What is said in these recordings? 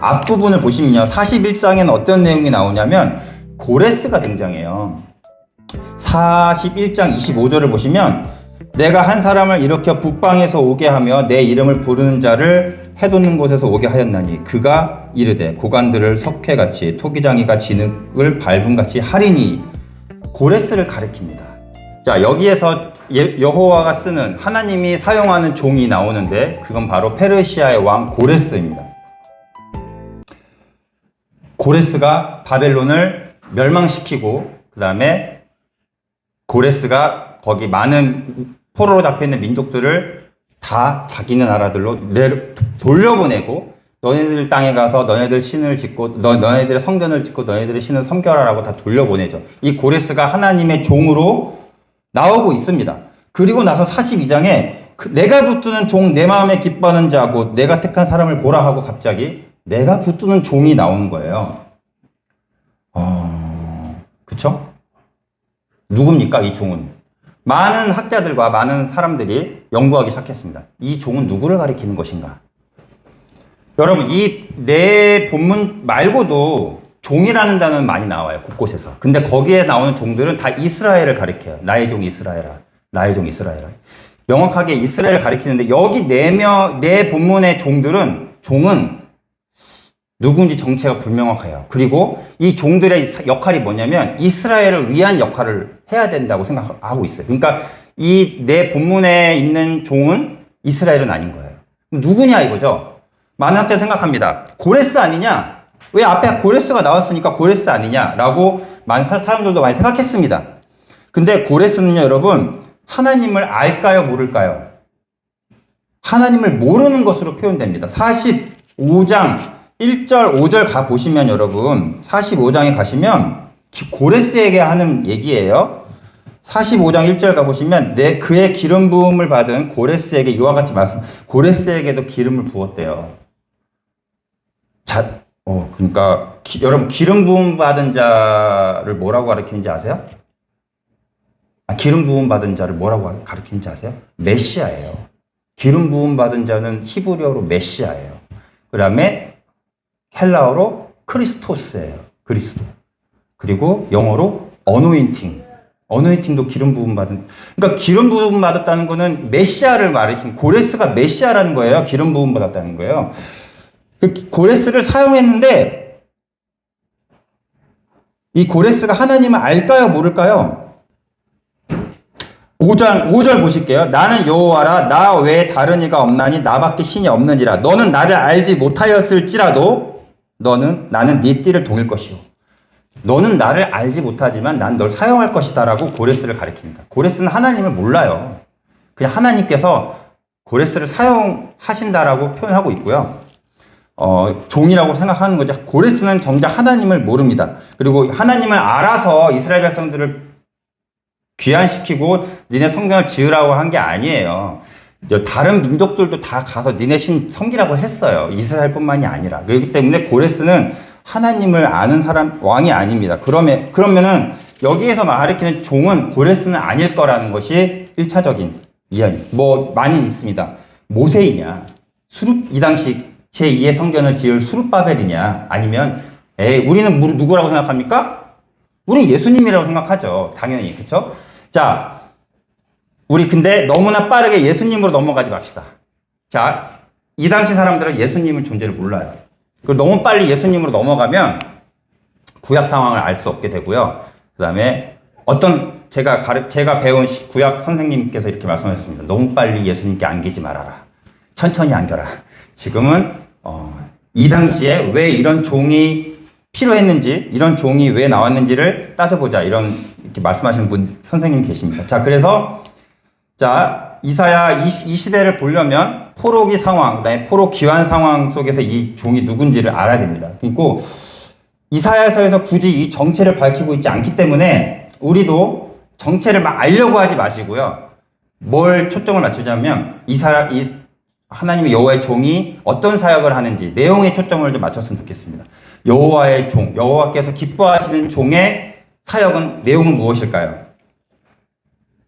앞부분을 보시면요. 41장에는 어떤 내용이 나오냐면 고레스가 등장해요. 41장 25절을 보시면 내가 한 사람을 일으켜 북방에서 오게 하며 내 이름을 부르는 자를 해돋는 곳에서 오게 하였나니 그가 이르되 고관들을 석회같이 토기장이가 진흙을 밟음같이 하리니 고레스를 가리킵니다. 자 여기에서 예- 여호와가 쓰는 하나님이 사용하는 종이 나오는데 그건 바로 페르시아의 왕 고레스입니다. 고레스가 바벨론을 멸망시키고 그 다음에 고레스가 거기 많은 포로로 잡혀있는 민족들을 다 자기네 나라들로 내- 돌려보내고 너네들 땅에 가서 너네들 신을 짓고 너, 너네들의 성전을 짓고 너네들의 신을 섬겨라라고 다 돌려보내죠. 이 고레스가 하나님의 종으로 나오고 있습니다. 그리고 나서 42장에 내가 붙드는 종 내 마음에 기뻐하는 자고 내가 택한 사람을 보라 하고 갑자기 내가 붙드는 종이 나오는 거예요. 어, 그쵸? 누굽니까, 이 종은? 많은 학자들과 많은 사람들이 연구하기 시작했습니다. 이 종은 누구를 가리키는 것인가? 여러분, 이 내 본문 말고도 종이라는 단어는 많이 나와요, 곳곳에서. 근데 거기에 나오는 종들은 다 이스라엘을 가리켜요. 나의 종 이스라엘아. 나의 종 이스라엘아. 명확하게 이스라엘을 가리키는데 여기 내며, 내 본문의 종들은, 종은 누군지 정체가 불명확해요. 그리고 이 종들의 사- 역할이 뭐냐면 이스라엘을 위한 역할을 해야 된다고 생각하고 있어요. 그러니까 이 내 본문에 있는 종은 이스라엘은 아닌 거예요. 누구냐 이거죠? 많은 학자들 생각합니다. 고레스 아니냐? 왜 앞에 고레스가 나왔으니까 고레스 아니냐라고 많은 사- 사람들도 많이 생각했습니다. 근데 고레스는요, 여러분, 하나님을 알까요, 모를까요? 하나님을 모르는 것으로 표현됩니다. 45장 1절, 5절 가 보시면 여러분, 45장에 가시면 기- 고레스에게 하는 얘기예요. 45장 1절 가 보시면 내 그의 기름 부음을 받은 고레스에게 이와 같이 말씀. 고레스에게도 기름을 부었대요. 자, 어, 그러니까 기- 여러분 기름 부음 받은 자를 뭐라고 가르치는지 아세요? 아, 기름 부음 받은 자를 뭐라고 가르치는지 아세요? 메시아예요. 기름 부음 받은 자는 히브리어로 메시아예요. 그다음에 헬라어로 크리스토스예요. 그리스도. 그리고 영어로 어노인팅. 어노인팅도 기름 부음 받은. 그러니까 기름 부음 받았다는 거는 메시아를 말해준 고레스가 메시아라는 거예요. 기름 부음 받았다는 거예요. 그 고레스를 사용했는데 이 고레스가 하나님을 알까요, 모를까요? 5장 5절 보실게요. 나는 여호와라 나 외에 다른 이가 없나니 나밖에 신이 없느니라. 너는 나를 알지 못하였을지라도 너는 나는 네 띠를 동일 것이요. 너는 나를 알지 못하지만 난 널 사용할 것이다라고 고레스를 가리킵니다. 고레스는 하나님을 몰라요. 그냥 하나님께서 고레스를 사용하신다라고 표현하고 있고요. 어, 종이라고 생각하는 거죠. 고레스는 정작 하나님을 모릅니다. 그리고 하나님을 알아서 이스라엘 백성들을 귀환시키고 니네 성경을 지으라고 한 게 아니에요. 저 다른 민족들도 다 가서 니네 신 섬기라고 했어요. 이스라엘뿐만이 아니라. 그렇기 때문에 고레스는 하나님을 아는 사람 왕이 아닙니다. 그러면 그러면은 여기에서 말하는 종은 고레스는 아닐 거라는 것이 1차적인 이야기. 뭐 많이 있습니다. 모세이냐? 수룹 이 당시 제2의 성전을 지을 수룹바벨이냐? 아니면 에이 우리는 무- 누구라고 생각합니까? 우리 예수님이라고 생각하죠. 당연히. 그렇죠? 자, 우리 근데 너무나 빠르게 예수님으로 넘어가지 맙시다. 자, 이 당시 사람들은 예수님의 존재를 몰라요. 그리고 너무 빨리 예수님으로 넘어가면 구약 상황을 알 수 없게 되고요. 그 다음에 어떤 제가 가르, 제가 배운 시- 구약 선생님께서 이렇게 말씀하셨습니다. 너무 빨리 예수님께 안기지 말아라. 천천히 안겨라. 지금은 어, 이 당시에 왜 이런 종이 필요했는지, 이런 종이 왜 나왔는지를 따져보자. 이런 이렇게 말씀하시는 분 선생님 계십니다. 자, 그래서 자, 이사야 이, 시- 이 시대를 보려면 포로기 상황, 그다음에 포로 기환 상황 속에서 이 종이 누군지를 알아야 됩니다. 그리고 이사야서에서 굳이 이 정체를 밝히고 있지 않기 때문에 우리도 정체를 막 알려고 하지 마시고요. 뭘 초점을 맞추자면 이사 이 하나님의 여호와의 종이 어떤 사역을 하는지 내용에 초점을 좀 맞췄으면 좋겠습니다. 여호와의 종, 여호와께서 기뻐하시는 종의 사역은 내용은 무엇일까요?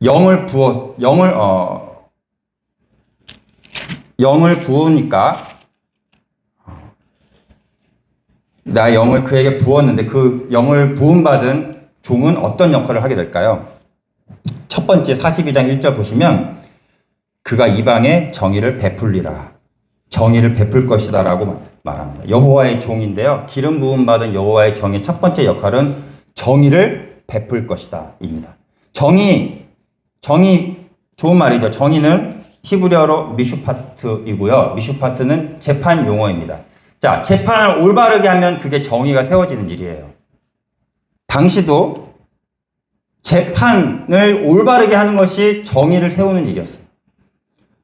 영을 부어 영을 어 영을 부으니까 나의 영을 그에게 부었는데 그 영을 부음 받은 종은 어떤 역할을 하게 될까요? 첫 번째 42장 1절 보시면 그가 이방에 정의를 베풀리라. 정의를 베풀 것이다라고 말합니다. 여호와의 종인데요. 기름 부음 받은 여호와의 종의 첫 번째 역할은 정의를 베풀 것이다입니다. 정의 정의 좋은 말이죠. 정의는 히브리어로 미슈파트이고요. 미슈파트는 재판 용어입니다. 자, 재판을 올바르게 하면 그게 정의가 세워지는 일이에요. 당시도 재판을 올바르게 하는 것이 정의를 세우는 일이었어요.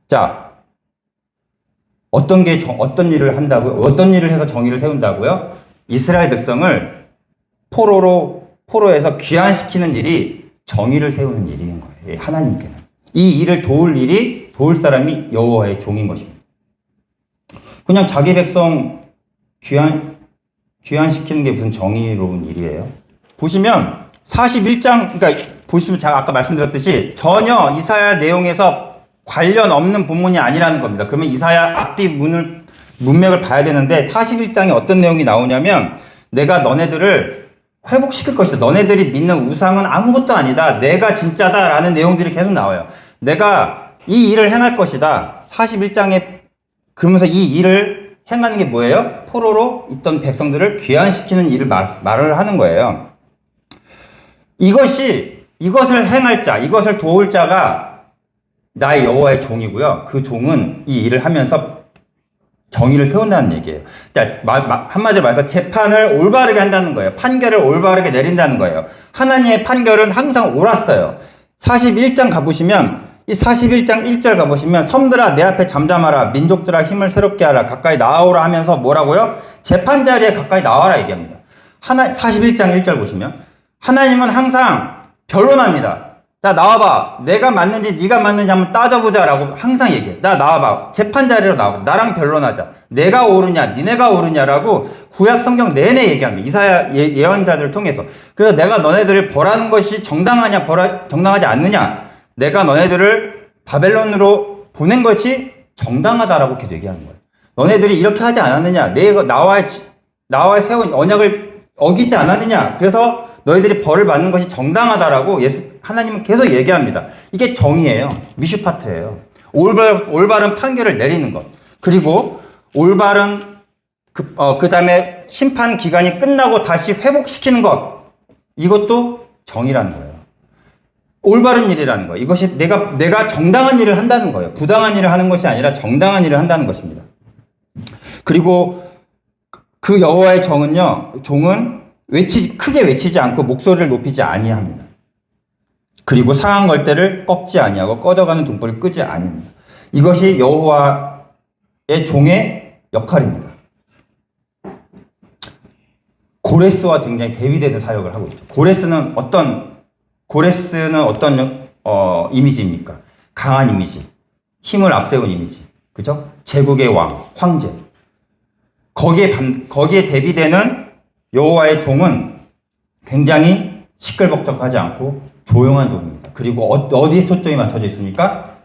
자, 어떤 게 정- 어떤 일을 한다고요? 어떤 일을 해서 정의를 세운다고요? 이스라엘 백성을 포로로 포로에서 귀환시키는 일이 정의를 세우는 일인 거예요. 예, 하나님께는 이 일을 도울 일이 도울 사람이 여호와의 종인 것입니다. 그냥 자기 백성 귀환 귀환시키는 게 무슨 정의로운 일이에요? 보시면 41장 그러니까 보시면 제가 아까 말씀드렸듯이 전혀 이사야 내용에서 관련 없는 본문이 아니라는 겁니다. 그러면 이사야 앞뒤 문을 문맥을 봐야 되는데 41장에 어떤 내용이 나오냐면 내가 너네들을 회복시킬 것이다. 너네들이 믿는 우상은 아무것도 아니다. 내가 진짜다 라는 내용들이 계속 나와요. 내가 이 일을 행할 것이다. 41장에 그러면서 이 일을 행하는 게 뭐예요? 포로로 있던 백성들을 귀환시키는 일을 말, 말을 하는 거예요. 이것이 이것을 행할 자, 이것을 도울 자가 나의 여호와의 종이고요. 그 종은 이 일을 하면서 정의를 세운다는 얘기예요. 마- 한마디로 말해서 재판을 올바르게 한다는 거예요. 판결을 올바르게 내린다는 거예요. 하나님의 판결은 항상 옳았어요. 41장 가보시면 이 41장 1절 가보시면 섬들아 내 앞에 잠잠하라 민족들아 힘을 새롭게 하라 가까이 나오라 하면서 뭐라고요? 재판 자리에 가까이 나와라 얘기합니다. 하나 41장 1절 보시면 하나님은 항상 변론합니다. 자 나와봐. 내가 맞는지 네가 맞는지 한번 따져보자라고 항상 얘기해. 나 나와봐. 재판 자리로 나와. 나랑 변론하자. 내가 옳으냐, 니네가 옳으냐라고 구약 성경 내내 얘기합니다. 이사야 예, 예언자들을 통해서. 그래서 내가 너네들을 벌하는 것이 정당하냐, 벌하, 정당하지 않느냐. 내가 너네들을 바벨론으로 보낸 것이 정당하다라고 계속 얘기하는 거예요. 너네들이 이렇게 하지 않았느냐. 내가 나와의 나와의 세운 언약을 어기지 않았느냐. 그래서 너희들이 벌을 받는 것이 정당하다라고 예수 하나님은 계속 얘기합니다. 이게 정의예요. 미슈파트예요. 올바, 올바른 판결을 내리는 것. 그리고 올바른 그, 어, 그 다음에 심판 기간이 끝나고 다시 회복시키는 것. 이것도 정의라는 거예요. 올바른 일이라는 거예요. 이것이 내가, 내가 정당한 일을 한다는 거예요. 부당한 일을 하는 것이 아니라 정당한 일을 한다는 것입니다. 그리고 그 여호와의 정은요, 종은 외치, 크게 외치지 않고 목소리를 높이지 아니합니다. 그리고 상한 걸때를 꺾지 아니하고 꺼져가는 등불을 끄지 아니합니다. 이것이 여호와의 종의 역할입니다. 고레스와 굉장히 대비되는 사역을 하고 있죠. 고레스는 어떤 고레스는 어떤 어, 이미지입니까? 강한 이미지, 힘을 앞세운 이미지, 그죠? 제국의 왕, 황제. 거기에 반, 거기에 대비되는 여호와의 종은 굉장히 시끌벅적하지 않고 조용한 종입니다. 그리고 어, 어디에 초점이 맞춰져 있습니까?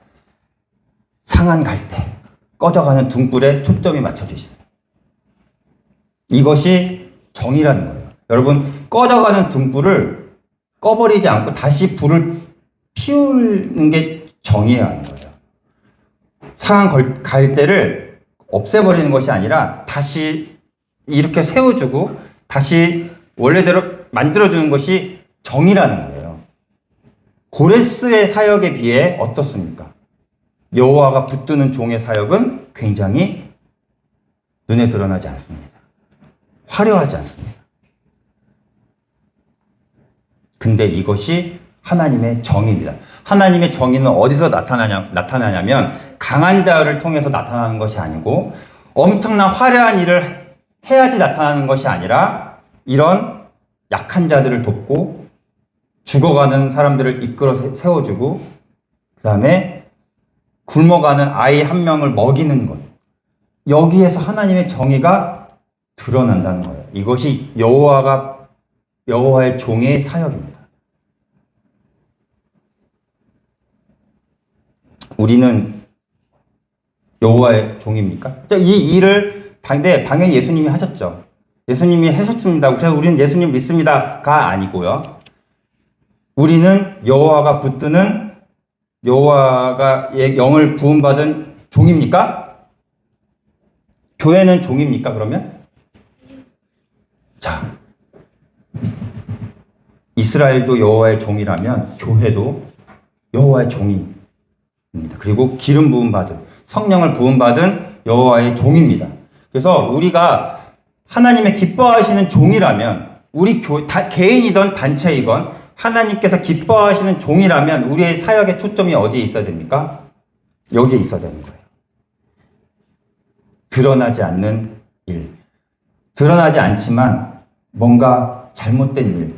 상한 갈대, 꺼져가는 등불에 초점이 맞춰져 있어요. 이것이 정이라는 거예요. 여러분, 꺼져가는 등불을 꺼버리지 않고 다시 불을 피우는 게 정의라는 거예요. 상한 걸- 갈대를 없애버리는 것이 아니라 다시 이렇게 세워주고 다시 원래대로 만들어주는 것이 정의라는 거예요. 고레스의 사역에 비해 어떻습니까? 여호와가 붙드는 종의 사역은 굉장히 눈에 드러나지 않습니다. 화려하지 않습니다. 근데 이것이 하나님의 정의입니다. 하나님의 정의는 어디서 나타나냐, 나타나냐면 강한 자를 통해서 나타나는 것이 아니고 엄청난 화려한 일을 해야지 나타나는 것이 아니라 이런 약한 자들을 돕고 죽어가는 사람들을 이끌어 세- 세워주고 그 다음에 굶어가는 아이 한 명을 먹이는 것. 여기에서 하나님의 정의가 드러난다는 거예요. 이것이 여호와가 여호와의 종의 사역입니다. 우리는 여호와의 종입니까? 이 일을 당대 당연히 예수님이 하셨죠. 예수님이 하셨습니다. 그래서 우리는 예수님 믿습니다가 아니고요. 우리는 여호와가 붙드는 여호와가 의 영을 부음 받은 종입니까? 교회는 종입니까? 그러면 자 이스라엘도 여호와의 종이라면 교회도 여호와의 종입니다. 그리고 기름 부음 받은 성령을 부음 받은 여호와의 종입니다. 그래서 우리가 하나님의 기뻐하시는 종이라면 우리 교, 다, 개인이든 단체이건 하나님께서 기뻐하시는 종이라면 우리의 사역의 초점이 어디에 있어야 됩니까? 여기에 있어야 되는 거예요. 드러나지 않는 일. 드러나지 않지만 뭔가 잘못된 일.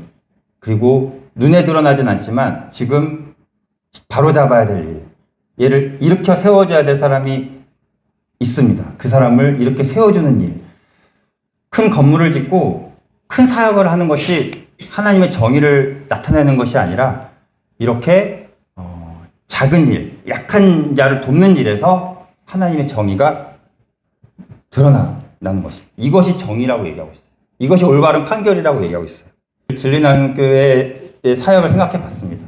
그리고 눈에 드러나진 않지만 지금 바로 잡아야 될 일. 얘를 일으켜 세워줘야 될 사람이 있습니다. 그 사람을 이렇게 세워주는 일. 큰 건물을 짓고 큰 사역을 하는 것이 하나님의 정의를 나타내는 것이 아니라 이렇게 어, 작은 일, 약한 자를 돕는 일에서 하나님의 정의가 드러나는 것입니다. 이것이 정의라고 얘기하고 있어요. 이것이 올바른 판결이라고 얘기하고 있어요. 진리나눔교회의 사역을 생각해 봤습니다.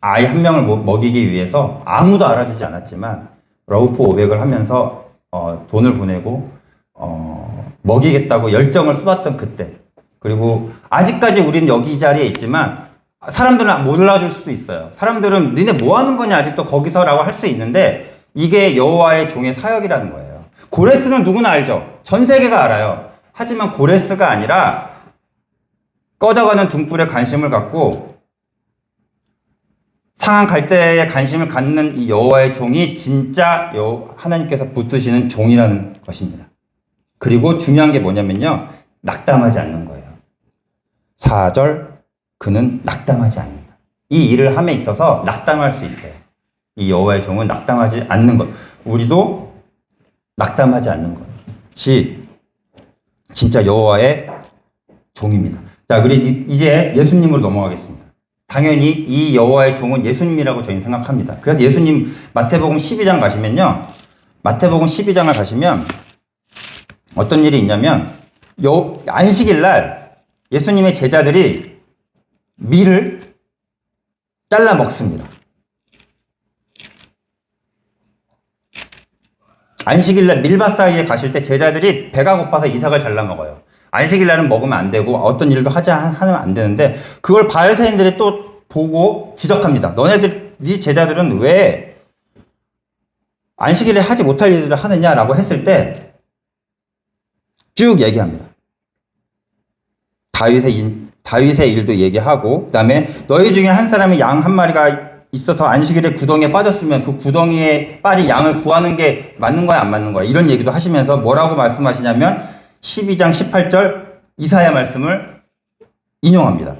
아이 한 명을 먹- 먹이기 위해서 아무도 알아주지 않았지만 러브포 500을 하면서 어, 돈을 보내고 어, 먹이겠다고 열정을 쏟았던 그때 그리고 아직까지 우리는 여기 이 자리에 있지만 사람들은 몰라줄 수도 있어요. 사람들은 니네 뭐 하는 거냐 아직도 거기서라고 할 수 있는데 이게 여호와의 종의 사역이라는 거예요. 고레스는 누구나 알죠. 전 세계가 알아요. 하지만 고레스가 아니라 꺼져가는 등불에 관심을 갖고 상한 갈대에 관심을 갖는 이 여호와의 종이 진짜 여 하나님께서 붙드시는 종이라는 것입니다. 그리고 중요한 게 뭐냐면요. 낙담하지 않는 거예요. 4절 그는 낙담하지 않는다. 이 일을 함에 있어서 낙담할 수 있어요. 이 여호와의 종은 낙담하지 않는 것. 우리도 낙담하지 않는 것이 진짜 여호와의 종입니다. 자, 우리 이- 이제 예수님으로 넘어가겠습니다. 당연히 이 여호와의 종은 예수님이라고 저희는 생각합니다. 그래서 예수님 마태복음 12장 가시면요. 마태복음 12장을 가시면 어떤 일이 있냐면 요 안식일 날 예수님의 제자들이 밀을 잘라 먹습니다. 안식일 날 밀밭 사이에 가실 때 제자들이 배가 고파서 이삭을 잘라 먹어요. 안식일 날은 먹으면 안 되고 어떤 일도 하지 않- 하면 안 되는데 그걸 바리새인들이 또 보고 지적합니다. 너네들 네 제자들은 왜 안식일에 하지 못할 일들을 하느냐라고 했을 때 쭉 얘기합니다. 다윗의 인- 다윗의 일도 얘기하고 그다음에 너희 중에 한 사람이 양 한 마리가 있어서 안식일에 구덩이에 빠졌으면 그 구덩이에 빠진 양을 구하는 게 맞는 거야 안 맞는 거야 이런 얘기도 하시면서 뭐라고 말씀하시냐면 12장 18절 이사야 말씀을 인용합니다.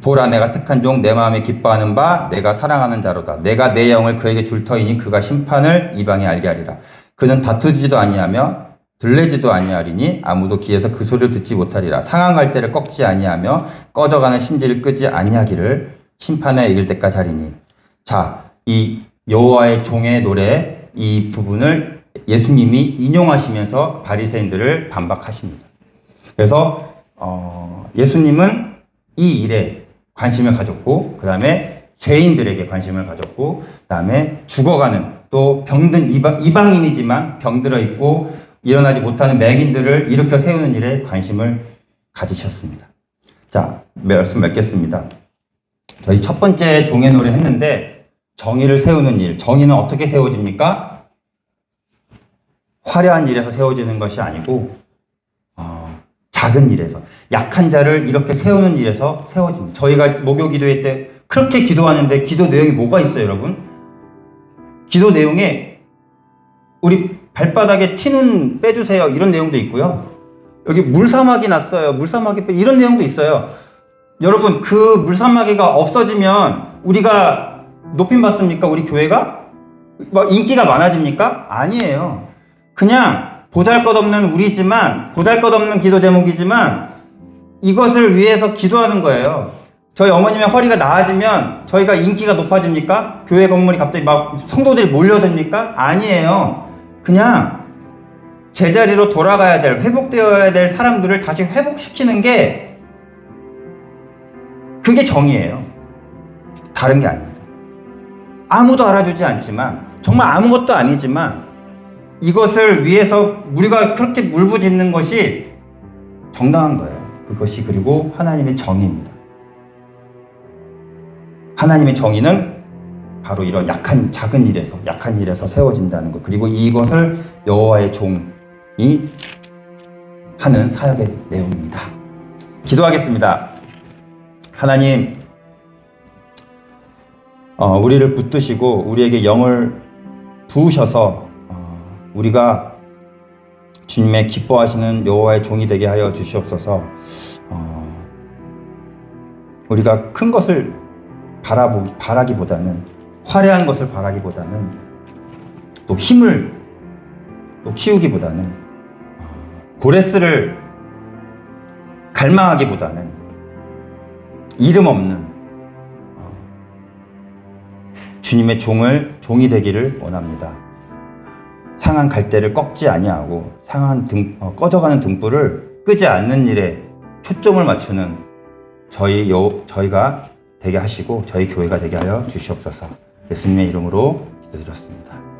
보라 내가 택한 종 내 마음에 기뻐하는 바 내가 사랑하는 자로다. 내가 내 영을 그에게 줄 터이니 그가 심판을 이방에 알게 하리라. 그는 다투지도 아니하며 들레지도 아니하리니 아무도 귀에서 그 소리를 듣지 못하리라. 상한 갈대를 꺾지 아니하며 꺼져가는 심지를 끄지 아니하기를 심판에 이를 때까지 하리니. 자, 이 여호와의 종의 노래 이 부분을 예수님이 인용하시면서 바리새인들을 반박하십니다. 그래서 어, 예수님은 이 일에 관심을 가졌고 그 다음에 죄인들에게 관심을 가졌고 그 다음에 죽어가는 또 병든 이방, 이방인이지만 병들어 있고 일어나지 못하는 맹인들을 일으켜 세우는 일에 관심을 가지셨습니다. 자 말씀 맺겠습니다. 저희 첫 번째 종의 노래 했는데 정의를 세우는 일 정의는 어떻게 세워집니까? 화려한 일에서 세워지는 것이 아니고 어, 작은 일에서 약한 자를 이렇게 세우는 일에서 세워집니다. 저희가 목요 기도회 때 그렇게 기도하는데 기도 내용이 뭐가 있어요, 여러분? 기도 내용에 우리 발바닥에 티는 빼주세요 이런 내용도 있고요. 여기 물사막이 났어요. 물사막이 빼 이런 내용도 있어요. 여러분 그 물사마귀가 없어지면 우리가 높임 받습니까? 우리 교회가 막 인기가 많아집니까? 아니에요. 그냥 보잘것없는 우리지만 보잘것없는 기도 제목이지만 이것을 위해서 기도하는 거예요. 저희 어머님의 허리가 나아지면 저희가 인기가 높아집니까? 교회 건물이 갑자기 막 성도들이 몰려듭니까? 아니에요. 그냥 제자리로 돌아가야 될, 회복되어야 될 사람들을 다시 회복시키는 게 그게 정의예요. 다른 게 아닙니다. 아무도 알아주지 않지만, 정말 아무것도 아니지만, 이것을 위해서 우리가 그렇게 물부짖는 것이 정당한 거예요. 그것이 그리고 하나님의 정의입니다. 하나님의 정의는 바로 이런 약한 작은 일에서 약한 일에서 세워진다는 것 그리고 이것을 여호와의 종이 하는 사역의 내용입니다. 기도하겠습니다. 하나님, 어, 우리를 붙드시고 우리에게 영을 부으셔서 어, 우리가 주님의 기뻐하시는 여호와의 종이 되게 하여 주시옵소서. 어, 우리가 큰 것을 바라보기 바라기보다는 화려한 것을 바라기보다는 또 힘을 또 키우기보다는 어, 고레스를 갈망하기보다는 이름 없는 어, 주님의 종을 종이 되기를 원합니다. 상한 갈대를 꺾지 아니하고 상한 등 어, 꺼져가는 등불을 끄지 않는 일에 초점을 맞추는 저희 요 저희가 되게 하시고 저희 교회가 되게 하여 주시옵소서. 예수님의 이름으로 기도드렸습니다.